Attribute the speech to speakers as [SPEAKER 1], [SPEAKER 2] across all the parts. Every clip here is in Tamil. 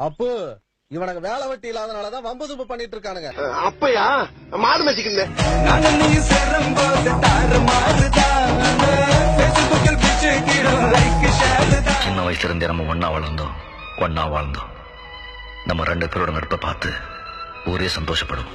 [SPEAKER 1] அப்பு இவனுக்கு வேலை வெட்டி இல்லாதனாலதான் வம்பு தும்பு பண்ணிட்டு இருக்கானுங்க.
[SPEAKER 2] அப்பயா? மாடு
[SPEAKER 3] சின்ன வயசுல இருந்தே நம்ம ஒண்ணா வளர்ந்தோம் ஒண்ணா வாழ்ந்தோம். நம்ம ரெண்டு பேரோட நட்பை பார்த்து ஊரே சந்தோஷப்படும்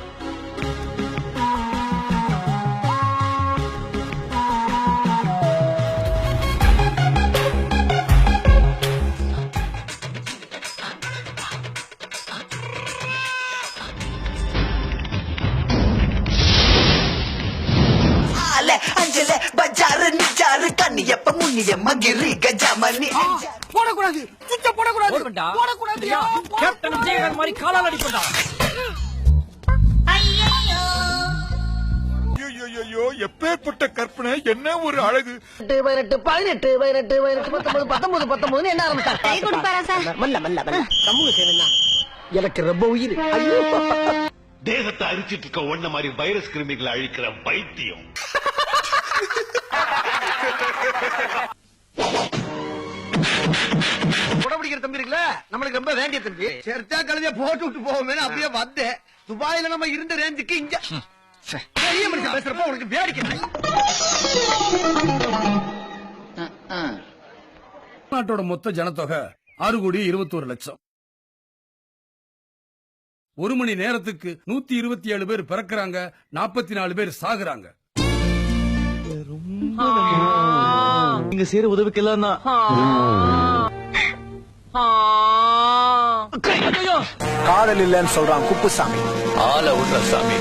[SPEAKER 4] நிஜாரு கண்ணியப்ப முன்னியம்ம கிரி கஜாமணி.
[SPEAKER 5] போடக்கூடாது. சுத்த போடக்கூடாது. போடக்கூடாது. கேப்டன் விஜயகாந்த் மாதிரி காலால் அடிப்படா
[SPEAKER 6] ஐயோ எப்பேற்பட்ட கற்பனை என்ன ஒரு அழகு.
[SPEAKER 7] பதினெட்டு பதினெட்டு பதினெட்டு பதினெட்டு பத்தொன்பது பத்தொன்பது பத்தொன்பது என்ன ஆரம்பிச்சாங்க மல்ல மல்ல மல்ல சமூக சேவை எனக்கு ரொம்ப உயிர். ஐயோ.
[SPEAKER 2] தேசத்தை அரிச்சிட்டு இருக்க ஒண்ண மாதிரி வைரஸ் கிருமிகளை அழிக்கிற வைத்தியம்.
[SPEAKER 1] வேண்டிய தம்பி. சேர்த்தா கழுதிய போட்டு விட்டு போவோமே அப்படியே வந்தேன். துபாயில நம்ம இருந்த ரேஞ்சுக்கு இங்க. பெரிய மனுஷன் பேசுறப்ப உனக்கு வேடிக்கை
[SPEAKER 8] நாட்டோட மொத்த ஜனத்தொகை ஆறு கோடி இருபத்தோரு லட்சம். ஒரு மணி நேரத்துக்கு நூத்தி இருபத்தி ஏழு பேர் பிறக்கறாங்க நாற்பத்தி நாலு பேர் சாகுறாங்க.
[SPEAKER 3] நீங்க செய்யற உதவிக்கு எல்லாம்
[SPEAKER 6] காதல் இல்லைன்னு சொல்றான் குப்புசாமி.
[SPEAKER 3] ஆள விடுற சாமி.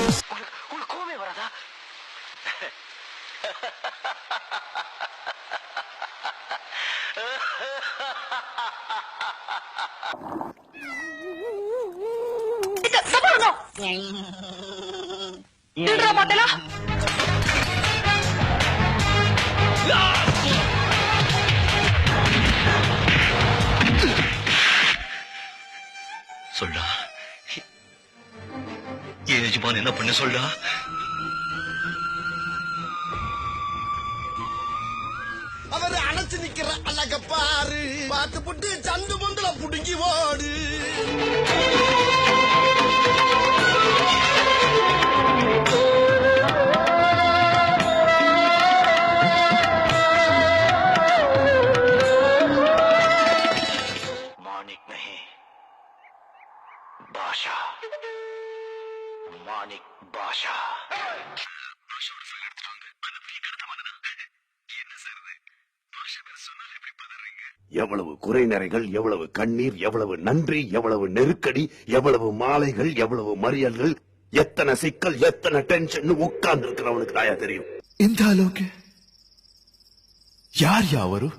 [SPEAKER 3] சொல்லா ஏன் எஜமான் என்ன பண்ண சொல்லா
[SPEAKER 2] அவர் அணைச்சு நிக்கிற அழக பாரு. பார்த்து புட்டு சந்து முந்துல புடுங்கி ஓடு.
[SPEAKER 3] மாணிக் நஹி பாஷா. மாணிக் பாஷா.
[SPEAKER 2] எவ்வளவு குறைநறைகள் எவ்வளவு கண்ணீர் எவ்வளவு நன்றி எவ்வளவு நெருக்கடி எவ்வளவு மாலைகள் எவ்வளவு மறியல்கள் எத்தனை சிக்கல் எத்தனை டென்ஷன் உட்கார்ந்து இருக்கிறவனுக்கு தாயா தெரியும்.
[SPEAKER 6] இந்த அளவுக்கு? யார் யாவரு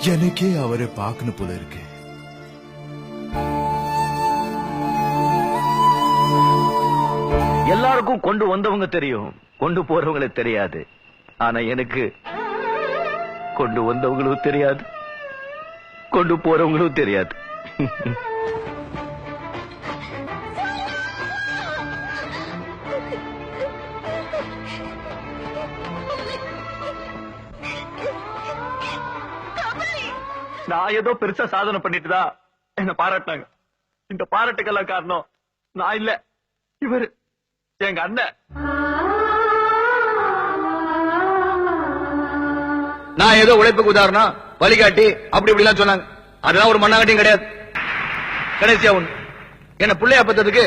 [SPEAKER 6] எனக்கே அவரை பார்க்கணும் போல இருக்கு.
[SPEAKER 3] எல்லாருக்கும் கொண்டு வந்தவங்க தெரியும். கொண்டு போறவங்களை தெரியாது. ஆனா எனக்கு கொண்டு வந்தவங்களும் தெரியாது. கொண்டு போறவங்களும் தெரியாது. நான் ஏதோ பெருசா சாதனை பண்ணிட்டுதான் என்ன பாராட்டினாங்க. இந்த பாராட்டுக்கெல்லாம் காரணம் நான் இல்ல. இவரு. எங்க அண்ணன். நான் ஏதோ உழைப்புக்கு உதாரணம் வழிகாட்டி அப்படி இப்படி எல்லாம் சொன்னாங்க. அதெல்லாம் ஒரு மண்ணாங்கட்டியும் கிடையாது. கடைசியா ஒண்ணு. என்ன பிள்ளையா பத்ததுக்கு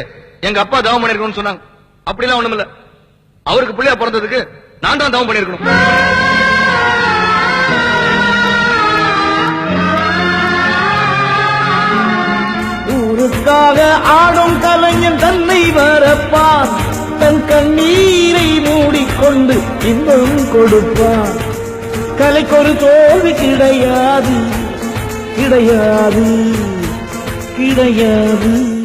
[SPEAKER 3] எங்க அப்பா தவம் பண்ணிருக்கணும்னு சொன்னாங்க. அப்படிலாம் ஒண்ணும் இல்ல. அவருக்கு பிள்ளையா பிறந்ததுக்கு நான் தான் தவம் பண்ணிருக்கணும்
[SPEAKER 7] ஊருக்காக ஆடும் கலைஞன் தன்னை வரப்பான். தன் கண்ணீரை மூடிக்கொண்டு இன்பம் கொடுப்பான். கலைக்கொரு தோல்வி கிடையாது. கிடையாது. கிடையாது.